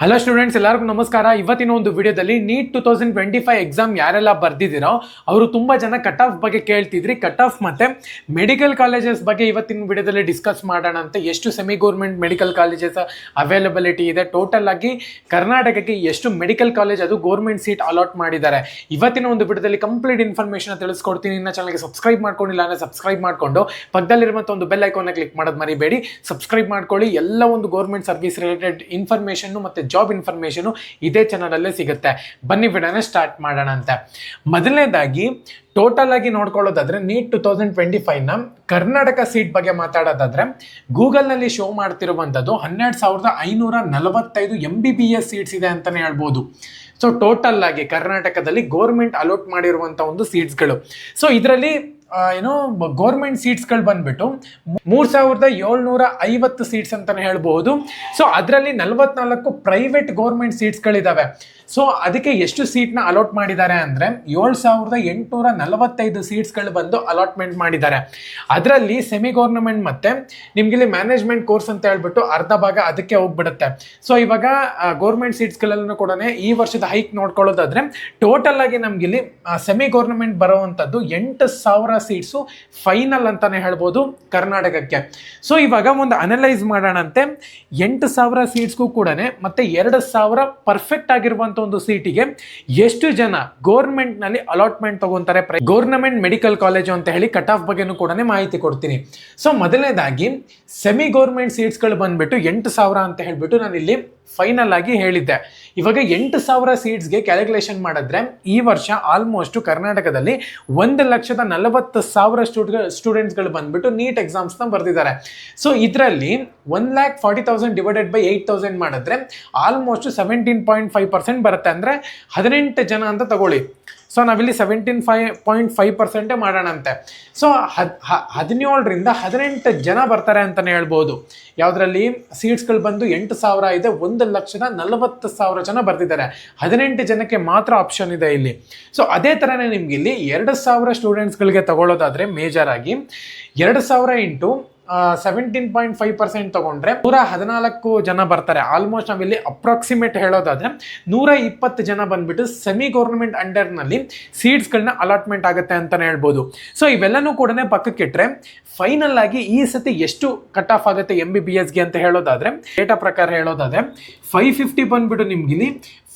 Hello students ಎಲ್ಲರಿಗೂ ನಮಸ್ಕಾರ. ಇವತ್ತಿನ ಒಂದು ವಿಡಿಯೋದಲ್ಲಿ NEET two thousand twenty five exam ಯಾರೆಲ್ಲ ಬರ್ದಿದ್ದೀರೋ, ಅವರು ತುಂಬ ಜನ ಕಟ್ ಆಫ್ ಬಗ್ಗೆ ಕೇಳ್ತಿದ್ರಿ. ಕಟ್ ಆಫ್ ಮತ್ತೆ ಮೆಡಿಕಲ್ ಕಾಲೇಜಸ್ ಬಗ್ಗೆ ಇವತ್ತಿನ ವಿಡಿಯೋದಲ್ಲಿ ಡಿಸ್ಕಸ್ ಮಾಡೋಣ ಅಂತ ಎಷ್ಟು semi government medical colleges availability ಇದೆ. ಟೋಟಲ್ ಆಗಿ ಕರ್ನಾಟಕಕ್ಕೆ ಎಷ್ಟು ಮೆಡಿಕಲ್ ಕಾಲೇಜ್ ಅದು ಗೌರ್ಮೆಂಟ್ ಸೀಟ್ ಅಲಾಟ್ ಮಾಡಿದ್ದಾರೆ. ಇವತ್ತಿನ ಒಂದು ವಿಡಿಯೋದಲ್ಲಿ ಕಂಪ್ಲೀಟ್ ಇನ್ಫಾರ್ಮೇಷನ್ ತಿಳಿಸ್ಕೊಡ್ತೀನಿ. ಇನ್ನು ಚಾನಲ್ಗೆ ಸಬ್ಸ್ಕ್ರೈಬ್ ಮಾಡ್ಕೊಂಡಿಲ್ಲ ಅಂದರೆ ಸಬ್ಸ್ಕ್ರೈಬ್ ಮಾಡಿಕೊಂಡು ಪಕ್ಕದಲ್ಲಿರುವಂಥ ಒಂದು ಬೆಲ್ ಐಕಾನ್ನ ಕ್ಲಿಕ್ ಮಾಡೋದು ಮರಿಬೇಡಿ. ಸಬ್ಸ್ಕ್ರೈಬ್ ಮಾಡ್ಕೊಳ್ಳಿ. ಎಲ್ಲ ಒಂದು ಗೌರ್ಮೆಂಟ್ ಸರ್ವಿಸ್ ರಿಲೇಟೆಡ್ ಇನ್ಫಾರ್ಮೇಷನ್ನು ಮತ್ತು ಜಾಬ್ ಇನ್ಫಾರ್ಮೇಷನು ಇದೇ ಚಾನಲಲ್ಲೇ ಸಿಗುತ್ತೆ. ಬನ್ನಿ ವಿಡಿಯೋನ ಸ್ಟಾರ್ಟ್ ಮಾಡೋಣ ಅಂತ. ಮೊದಲನೇದಾಗಿ ಟೋಟಲ್ ಆಗಿ ನೋಡ್ಕೊಳ್ಳೋದಾದ್ರೆ ನೀಟ್ ಟು ತೌಸಂಡ್ ಟ್ವೆಂಟಿ ಫೈವ್ನ ಕರ್ನಾಟಕ ಸೀಟ್ ಬಗ್ಗೆ ಮಾತಾಡೋದಾದ್ರೆ, ಗೂಗಲ್ನಲ್ಲಿ ಶೋ ಮಾಡ್ತಿರುವಂಥದ್ದು ಹನ್ನೆರಡು ಸಾವಿರದ ಐನೂರ ನಲವತ್ತೈದು M B B S seats ಇದೆ ಅಂತಲೇ ಹೇಳ್ಬೋದು. ಸೊ ಟೋಟಲ್ ಆಗಿ ಕರ್ನಾಟಕದಲ್ಲಿ ಗೋರ್ಮೆಂಟ್ ಅಲೋಟ್ ಮಾಡಿರುವಂಥ ಒಂದು ಸೀಟ್ಸ್ಗಳು ಸೊ ಇದರಲ್ಲಿ ಏನೋ ಗೌರ್ಮೆಂಟ್ ಸೀಟ್ಸ್ಗಳು ಬಂದ್ಬಿಟ್ಟು ಮೂರು ಸಾವಿರದ ಏಳ್ನೂರ ಐವತ್ತು ಸೀಟ್ಸ್ ಅಂತಲೇ ಹೇಳ್ಬೋದು ಸೊ ಅದರಲ್ಲಿ ನಲವತ್ನಾಲ್ಕು ಪ್ರೈವೇಟ್ ಗೌರ್ಮೆಂಟ್ ಸೀಟ್ಸ್ಗಳಿದ್ದಾವೆ ಸೊ ಅದಕ್ಕೆ ಎಷ್ಟು ಸೀಟ್ನ ಅಲಾಟ್ ಮಾಡಿದ್ದಾರೆ ಅಂದರೆ ಏಳು ಸಾವಿರದ ಎಂಟುನೂರ ನಲವತ್ತೈದು ಸೀಟ್ಸ್ಗಳು ಬಂದು ಅಲಾಟ್ಮೆಂಟ್ ಮಾಡಿದ್ದಾರೆ. ಅದರಲ್ಲಿ ಸೆಮಿ ಗೌರ್ನಮೆಂಟ್ ಮತ್ತೆ ನಿಮಗಿಲ್ಲಿ ಮ್ಯಾನೇಜ್ಮೆಂಟ್ ಕೋರ್ಸ್ ಅಂತ ಹೇಳ್ಬಿಟ್ಟು ಅರ್ಧ ಭಾಗ ಅದಕ್ಕೆ ಹೋಗ್ಬಿಡುತ್ತೆ. ಸೊ ಇವಾಗ ಗೌರ್ಮೆಂಟ್ ಸೀಟ್ಸ್ಗಳಲ್ಲೂ ಕೂಡ ಈ ವರ್ಷದ ಹೈಕ್ ನೋಡ್ಕೊಳ್ಳೋದಾದ್ರೆ ಟೋಟಲ್ ಆಗಿ ನಮಗಿಲ್ಲಿ ಸೆಮಿ ಗೌರ್ನಮೆಂಟ್ ಬರುವಂಥದ್ದು ಎಂಟು ಸಾವಿರ ಸೀಟ್ಸು ಫೈನಲ್ ಅಂತಾನೆ ಹೇಳ್ಬೋದು ಕರ್ನಾಟಕಕ್ಕೆ. ಸೊ ಇವಾಗ ಒಂದು ಅನಲೈಸ್ ಮಾಡೋಣಂತೆ. ಎಂಟು ಸಾವಿರ ಸೀಟ್ಸ್ಗೂ ಕೂಡ ಮತ್ತೆ ಎರಡು ಸಾವಿರ ಪರ್ಫೆಕ್ಟ್ ಆಗಿರುವಂಥ ಒಂದು ಸೀಟಿಗೆ ಎಷ್ಟು ಜನ ನಲ್ಲಿ ಅಲಾಟ್ಮೆಂಟ್ ತಗೊಂತಾರೆ ಗೌರ್ನಮೆಂಟ್ ಮೆಡಿಕಲ್ ಕಾಲೇಜು ಅಂತ ಹೇಳಿ ಕಟ್ ಆಫ್ ಬಗ್ಗೆನೂ ಕೂಡ ಮಾಹಿತಿ ಕೊಡ್ತೀನಿ. ಸೊ ಮೊದಲನೇದಾಗಿ ಸೆಮಿ ಗೌರ್ಮೆಂಟ್ ಸೀಟ್ಸ್ಗಳು ಬಂದ್ಬಿಟ್ಟು ಎಂಟು ಸಾವಿರ ಅಂತ ಹೇಳ್ಬಿಟ್ಟು ನಾನು ಇಲ್ಲಿ ಫೈನಲ್ ಆಗಿ ಹೇಳಿದ್ದೆ. ಇವಾಗ ಎಂಟು ಸಾವಿರ ಸೀಟ್ಸ್ಗೆ ಕ್ಯಾಲ್ಕುಲೇಷನ್ ಮಾಡಿದ್ರೆ ಈ ವರ್ಷ ಆಲ್ಮೋಸ್ಟ್ ಕರ್ನಾಟಕದಲ್ಲಿ ಒಂದು ಲಕ್ಷದ ನಲವತ್ತು ಸಾವಿರ ಸ್ಟೂಡ್ ಸ್ಟೂಡೆಂಟ್ಸ್ಗಳು ಬಂದ್ಬಿಟ್ಟು ನೀಟ್ ಎಕ್ಸಾಮ್ಸ್ನ ಬರೆದಿದ್ದಾರೆ. ಸೊ ಇದರಲ್ಲಿ one lakh forty thousand divided by eight thousand ಮಾಡಿದ್ರೆ almost seventeen point five percent ಬರುತ್ತೆ. ಅಂದರೆ ಹದಿನೆಂಟು ಜನ ಅಂತ ತಗೊಳ್ಳಿ. ಸೊ ನಾವಿಲ್ಲಿ ಸೆವೆಂಟೀನ್ ಫೈವ್ ಪಾಯಿಂಟ್ ಫೈವ್ ಪರ್ಸೆಂಟೇ ಮಾಡೋಣಂತೆ. ಸೊ ಹದ್ ಹದಿನೇಳರಿಂದ ಹದಿನೆಂಟು ಜನ ಬರ್ತಾರೆ ಅಂತಲೇ ಹೇಳ್ಬೋದು. ಯಾವುದರಲ್ಲಿ? ಸೀಟ್ಸ್ಗಳು ಬಂದು ಎಂಟು ಸಾವಿರ ಇದೆ, ಒಂದು ಲಕ್ಷದ ನಲವತ್ತು ಸಾವಿರ ಜನ ಬರ್ತಿದ್ದಾರೆ. ಹದಿನೆಂಟು ಜನಕ್ಕೆ ಮಾತ್ರ ಆಪ್ಷನ್ ಇದೆ ಇಲ್ಲಿ. ಸೊ ಅದೇ ಥರನೇ ನಿಮ್ಗೆ ಇಲ್ಲಿ ಎರಡು ಸಾವಿರ ಸ್ಟೂಡೆಂಟ್ಸ್ಗಳಿಗೆ ತಗೊಳ್ಳೋದಾದರೆ ಮೇಜರ್ ಆಗಿ ಎರಡು ಸಾವಿರ into seventeen point five percent ತಗೊಂಡ್ರೆ ನೂರ ಹದಿನಾಲ್ಕು ಜನ ಬರ್ತಾರೆ. ಆಲ್ಮೋಸ್ಟ್ ನಾವಿಲ್ಲಿ ಅಪ್ರಾಕ್ಸಿಮೇಟ್ ಹೇಳೋದಾದ್ರೆ ನೂರ ಇಪ್ಪತ್ತು ಜನ ಬಂದ್ಬಿಟ್ಟು ಸೆಮಿ ಗೌರ್ಮೆಂಟ್ ಅಂಡರ್ನಲ್ಲಿ ಸೀಟ್ಸ್ಗಳನ್ನ ಅಲಾಟ್ಮೆಂಟ್ ಆಗುತ್ತೆ ಅಂತಲೇ ಹೇಳ್ಬೋದು. ಸೊ ಇವೆಲ್ಲನೂ ಕೂಡ ಪಕ್ಕಕ್ಕಿಟ್ರೆ ಫೈನಲ್ ಆಗಿ ಈ ಸತಿ ಎಷ್ಟು ಕಟ್ ಆಫ್ ಆಗುತ್ತೆ ಎಂ ಬಿ ಬಿ ಎಸ್ಗೆ ಅಂತ ಹೇಳೋದಾದ್ರೆ ಡೇಟಾ ಪ್ರಕಾರ ಹೇಳೋದಾದ್ರೆ ಫೈವ್ ಫಿಫ್ಟಿ ಬಂದ್ಬಿಟ್ಟು ನಿಮ್ಗಿಲ್ಲಿ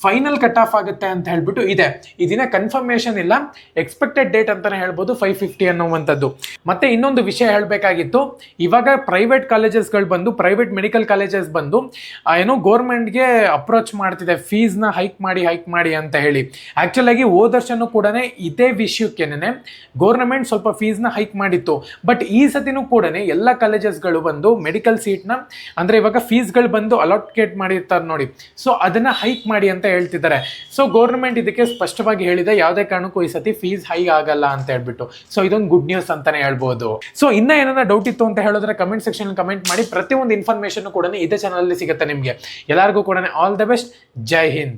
ಫೈನಲ್ ಕಟ್ ಆಫ್ ಆಗುತ್ತೆ ಅಂತ ಹೇಳ್ಬಿಟ್ಟು ಇದೆ. ಇದನ್ನ ಕನ್ಫರ್ಮೇಷನ್ ಇಲ್ಲ. ಎಕ್ಸ್ಪೆಕ್ಟೆಡ್ ಡೇಟ್ ಅಂತಾನೆ ಹೇಳ್ಬೋದು ಫೈವ್ ಫಿಫ್ಟಿ ಅನ್ನುವಂಥದ್ದು. ಮತ್ತೆ ಇನ್ನೊಂದು ವಿಷಯ ಹೇಳಬೇಕಾಗಿತ್ತು. ಇವಾಗ ಪ್ರೈವೇಟ್ ಕಾಲೇಜಸ್ಗಳು ಬಂದು ಪ್ರೈವೇಟ್ ಮೆಡಿಕಲ್ ಕಾಲೇಜಸ್ ಬಂದು ಏನೋ ಗೋರ್ಮೆಂಟ್ಗೆ ಅಪ್ರೋಚ್ ಮಾಡ್ತಿದೆ. ಫೀಸ್ನ ಹೈಕ್ ಮಾಡಿ ಹೈಕ್ ಮಾಡಿ ಅಂತ ಹೇಳಿ. ಆ್ಯಕ್ಚುಲ್ ಆಗಿ ಕೂಡ ಇದೇ ವಿಷಯಕ್ಕೇನೆ ಗೌರ್ಮೆಂಟ್ ಸ್ವಲ್ಪ ಫೀಸ್ನ ಹೈಕ್ ಮಾಡಿತ್ತು. ಬಟ್ ಈ ಸತಿನೂ ಕೂಡ ಎಲ್ಲ ಕಾಲೇಜಸ್ಗಳು ಬಂದು ಮೆಡಿಕಲ್ ಸೀಟ್ನ ಅಂದರೆ ಇವಾಗ ಫೀಸ್ಗಳು ಬಂದು ಅಲಾಟ್ಕೇಟ್ ಮಾಡಿರ್ತಾರೆ ನೋಡಿ. ಸೊ ಅದನ್ನು ಹೈಕ್ ಮಾಡಿ ಅಂತ ಹೇಳ್ತಿದ್ದಾರೆ. ಸೊ ಗೌರ್ಮೆಂಟ್ ಇದಕ್ಕೆ ಸ್ಪಷ್ಟವಾಗಿ ಹೇಳಿದೆ, ಯಾವುದೇ ಕಾರಣಕ್ಕೂ ಈ ಸತಿ ಫೀಸ್ ಹೈ ಆಗಲ್ಲ ಅಂತ ಹೇಳ್ಬಿಟ್ಟು. ಸೊ ಇದೊಂದು ಗುಡ್ ನ್ಯೂಸ್ ಅಂತಾನೆ ಹೇಳ್ಬೋದು. ಸೊ ಇನ್ನ ಏನಾರ ಡೌಟ್ ಇತ್ತು ಅಂತ ಹೇಳಿದ್ರೆ ಕಮೆಂಟ್ ಸೆಕ್ಷನ್ ಕಮೆಂಟ್ ಮಾಡಿ, ಪ್ರತಿಯೊಂದು ಇನ್ಫಾರ್ಮೇಶನ್ ಕೂಡ ಇದೇ ಚಾನಲ್ ಸಿಗುತ್ತೆ ನಿಮಗೆ. ಎಲ್ಲರಿಗೂ ಕೂಡ ಆಲ್ ದ ಬೆಸ್ಟ್ ಜೈ ಹಿಂದ್.